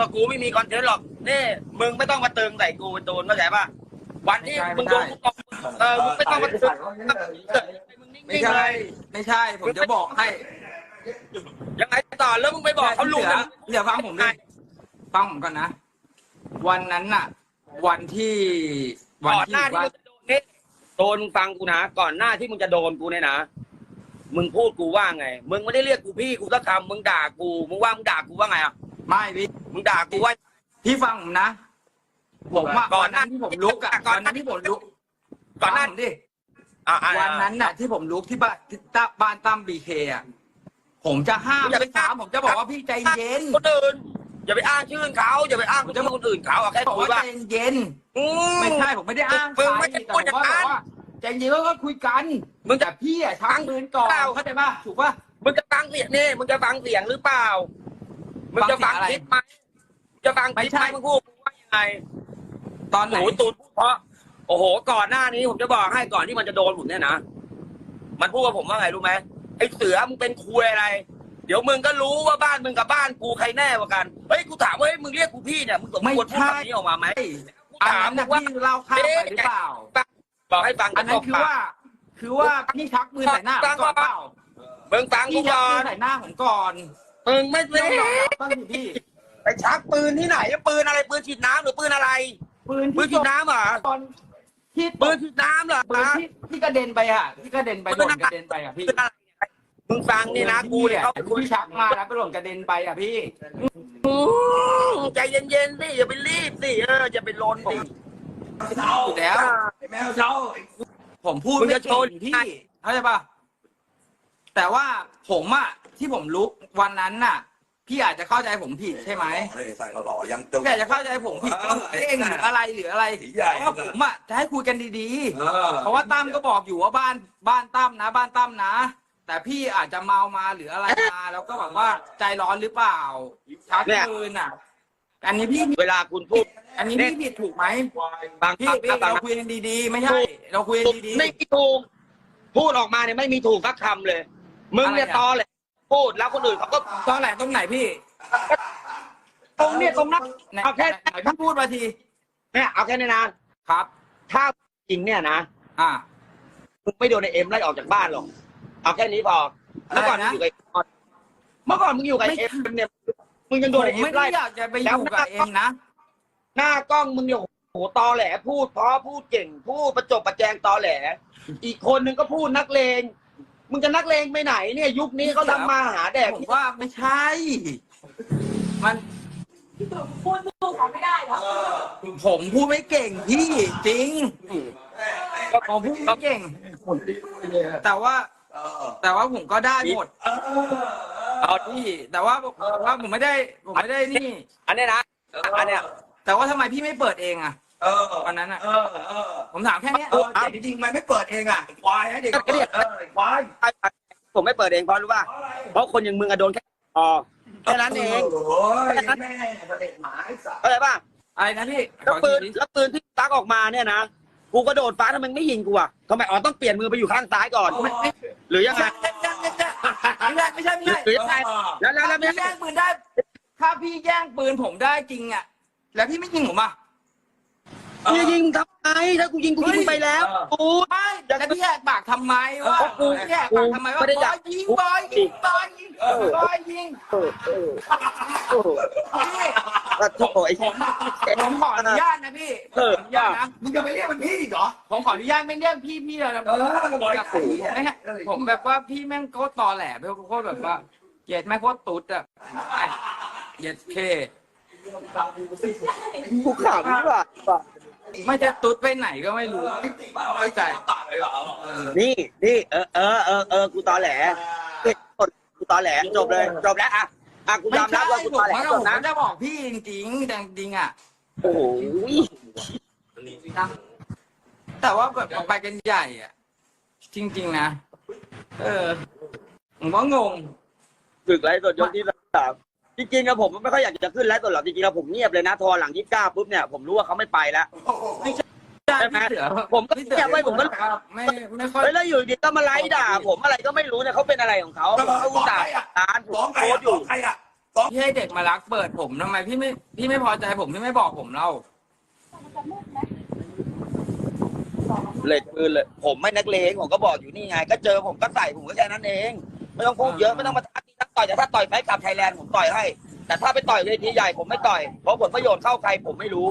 กับกูไม่มีคอนเทนต์หรอกนี่มึงไม่ต้องมาเติมใส่กูโดนเข้าใจป่ะวันที่มึงโดนกูตบเออมึงไม่ต้องมาเติมมึงนิ่ไม่งๆเลใช่ยไม่ใช่ ผมจะบอกให้ ยังไงต่อแล้วมึงไปบอกเขาลุงสืนะ เดี๋ยวฟังผมดิฟังผมก่อนนะ วันนั้นน่ะ วันที่วันก่อนที่หน้าที่ว่ามึงจะโดนนี่โดนมึงฟังกูนะก่อนหน้าที่มึงจะโดนกูเนี่ยนะมึงพูดกูว่าไง มึงไม่ได้เรียกกูพี่กูสักคำมึงด่ากูมึงว่ามึงด่ากูว่าไงอะ ไม่พี่มึงด่ากูว่าพี่ฟังผมนะ ผมอะก่ก่ออนนหน้านั้นที่ผมลุกอะก่ก่ออนนหน้านั้นที่ผมลุกก่อนหน้าฟังผมดิอะอะวันนั้นน่ะ ที่ผมลุกที่บ้านที่ตั้บ้านตั้มบีเคอะผมจะห้ามไม่ถามผมจะบอกว่าพี่ใจเย็นคนอื่นอย่าไปอ้างชื่อเขาอย่าไปอ้างชื่อคนอื่นเขาเอาแค่บอกคุยว่าว่าใจเย็นอืไม่ใช่ผมไม่ได้อ้างใคมึรงไม่ได้แต่พูผดมอย่างว่านั้นบอกว่าใจเย็นก็คุยกันมึงจะแต่พี่อะชักปืนก่อนเปล่า เข้าใจป่ะถูกป่ะมึงจะฟังเสียงนี่มึงจะฟังเสียงหรือเปล่า มึงจะฟังฟังคเสีลิยปงไหมจะฟังคลิปไม่ใช่ไหมมึงพูดว่ายังไง ตอนไหนโอ้โหตูดเพราะ โอ้โห ก่อนหน้านี้ผมจะบอกให้ก่อนที่มันจะโดนผมเนี่ยนะ มันพูดกับผมว่าไงรู้ไหมไอ้เสือมึงเป็นคุยอะไร เดี๋ยวมึงก็รู้ว่าบ้านมึงกับบ้านกูใครแน่กว่ากัน เฮ้ยกูถามว่าเฮ้ยมึงเรียกกูพี่เนี่ยมึงสมควรพูดแบบนี้ออกมาไหมกูอันถามนั้นมึนะงว่าพี่เล่าข้ามไปหรือเปล่าบอกให้ฟังอันนั้นคือว่า คือว่าพี่ชักปืนใส่หน้าผมก่อนเปล่ามึงฟังกูพี่ชักก่อปืนนใส่หน้าผมก่อน มึงไม่ต้ได้องยอมรับบ้างสิพี่ไปชักปืนที่ไหนปืนอะไรปืนฉีดน้ำหรือปืนอะไร ปืนปืนที่ฉีดน้ำเหรอตอนที่ตปืนกฉีดน้ำเหรอปืนที่ที่กระเด็นไปอะที่กระเด็นไปปืโดนนอะไรกระเด็นไปอะพี่ปืนอะไรมึงฟังนี่นะกูเนี่ยเขาที่ชักมาแล้วก็หล่นกระเด็นไปอะพี่อืมใจเย็นๆสิอย่าไปรีบสิเอออย่าไปลนสิอยู่แล้วแมวเช้าผมพูดมึงไม่จะโชเก่ว์งพี่เข้าใจป่ะ แต่ว่าผมอะที่ผมลุกวันนั้นน่ะ พี่อาจจะเข้าใจผมผิดใช่ไหมใส่หล่อยังตึงพี่อาจจะเข้าใจผมผิดว่าผมเองหรืออะไรหรืออะไรสีใหญ่ เพราะว่าผมอะจะให้คุยกันดีเออๆเพราะว่าตั้มก็บอกอยู่ว่าบ้านบ้านตั้มนะ บ้านตั้มนะ แต่พี่อาจจะเมามาหรืออะไรมา แล้วก็แบบว่าใจร้อนหรือเปล่าชักปืนอะ อันนี้พี่เวลาคุณพูด อันนี้พี่ผิดถูกไหมบางพี่ครั้งพี่บางเราคุยกันดีๆ ไม่ใช่ เราคุยกันดีไม่มีถูก พูดออกมาเนี่ยไม่มีถูกสักคำเลย มึงเนี่ยอะไรอะตอแหละพูดแล้วคนอื่นเขาก็ๆตอนไหนตรงไหนพี่ตรงเนี่ยตรงนั้นไหนเอาแค่ไหนพี่พูดมาทีเนี่ยเอาแค่นี้นะครับ ถ้าจริงเนี่ยนะอ่ามึงไม่โดนในเอ็มไล่ออกจากบ้านหรอกเอาแค่นี้พอเมื่อก่อนมึงอะไรนะอยู่กับไอ้เมื่อก่อนมึงอยู่กับไม่เอ็มเนี่ยมึงยังโดผนมไอ้เอ็ไม่มได้ไล่อยากจะไปอยู่กับเอ็มนะหน้ากล้องมึงเนี่ยโอ้โหตอแหลพูดเพราะพูดเก่ง พูดประจบประแจงตอแหล อีกคนนึงก็พูดนักเลง มึงจะนักเลงไปไหนเนี่ย ยุคนี้เขาทำมาหาแดกผมว่าไม่ใช่ มันพูดสู้เขาไม่ได้เหรอผมพูดไม่เก่งพี่จริงผมพูดไม่เก่ง แต่ว่าเออแต่ว่าผมก็ได้หมดเออเอาพี่ แต่ว่าแต่ว่าผมไม่ได้ ผมไม่ได้นี่ อันเนี้ยนะอันเนี้ยแต่ว่าทำไมพี่ไม่เปิดเองอะ เออวันนั้นอะเออเออผมถามแค่เนี้ยเออเด็กจริงๆมันไม่เปิดเองอะควายให้เด็กเปิดเออควายผมไม่เปิดเองเพราะรู้ป่ะเพราะคนอย่างมึงอะโดนแค่พอแค่นั้นเองโอ้ยแม่เด็กหมาไอ้สัสเข้าใจป่ะอะไรนะพี่แล้วขอปือีนกทีแล้วปืนที่ตักออกมาเนี่ยนะกูกระโดดฟ้าทำไมไม่ยิงกูอะทำไมอ๋อต้องเปลี่ยนมือไปอยู่ข้างซ้ายก่อนหรือยังไง ไม่ใช่ไม่ใช่ไม่ใช่ไม่ใช่ไม่ใช่หรือยังไงแล้วแล้วแล้วถ้าพี่แย่งปืนได้ ถ้าพี่แย่งปืนผมได้จริงอะแล้วพี่ไม่ยิงผมอะ กูจะยิงทำไมถ้ากูยิงกูยิงไปแล้วกูไม่แล้วพี่แยกปากทำไมวะเพราะกูพี่แยกปากทำไมวะไม่ได้อยากบอยยิงบอยยิงบอยยิงบอยยิงเออเออเออพี่ก็โถ่ไอ้ผมผมขออนุญาตนะพี่เออขออนุญาตนะมึงจะไปเรียกมันพี่อีกเหรอผมขออนุญาตไม่เรียกพี่พี่เลยเออบอกกับผมไม่ให้ผมแบบว่าพี่แม่งโคตรตอแหลไปโคตรแบบว่าเกลียดแม่งโคตรตุ๊ดอะเกลียดเคกูขำดีกว่า ไม่จะตุ๊ดไปไหนก็ไม่รู้ไม่ใจตายเหรอเออนี่นี่เออเออเออเออกูตอแหลเฮ้ยกูตอแหลจบเลย จบแล้วอะอะกูไม่ยอมใช่รับว่ากูผตอมแหลว่าจผบมนะจะบอกพี่จริงๆแต่จริงๆอะโอ้โหแต่ว่าแบบไปกันใหญ่อะจริง ๆ นะ เออผมก็งง ฝึกไลฟ์สดยกที่สาม จริงๆอะผมไม่ค่อยอยากจะขึ้นไลฟ์สดหรอกจริงๆแล้วผมเงียบเลยนะทอหลังยี่สิบเก้าปุ๊บเนี่ยผมรู้ว่าเขาไม่ไปแล้วใช่ไหมพี่เสือผมก็พี่เสือเงียบไว้ผมก็ไม่ไม่ค่อยเฮ้ยแล้วอยู่ดีก็มาไลฟ์ด่า ผมอะไรก็ไม่รู้เนี่ยเขาเป็นอะไรของเขาฟ้องเขาอุตส่าห์ใครอะร้านผมฟ้องใครโพสอะต์อยู่ฟ้องใครอะฟ้ฟ้องพี่ให้เด็กมารักเปิดผมทำไมพี่ไม่พี่ไม่พอใจผมพี่ไม่บอกผมเล่าเหล็กปืนเลยผมไม่นักเลงผมก็บอกอยู่นี่ไง ก็เจอผมก็ใส่ผมก็แค่นั้นเอง ไม่ต้องพูดเยอะไม่ต้องมาทักทัก ต่อยแต่ถ้าต่อยไฟกับไทยแลนด์ผมต่อยให้ แต่ถ้าไปต่อยเวทีใหญ่ผมไม่ต่อยเพราะผลประโยชน์เข้าใครผมไม่รู้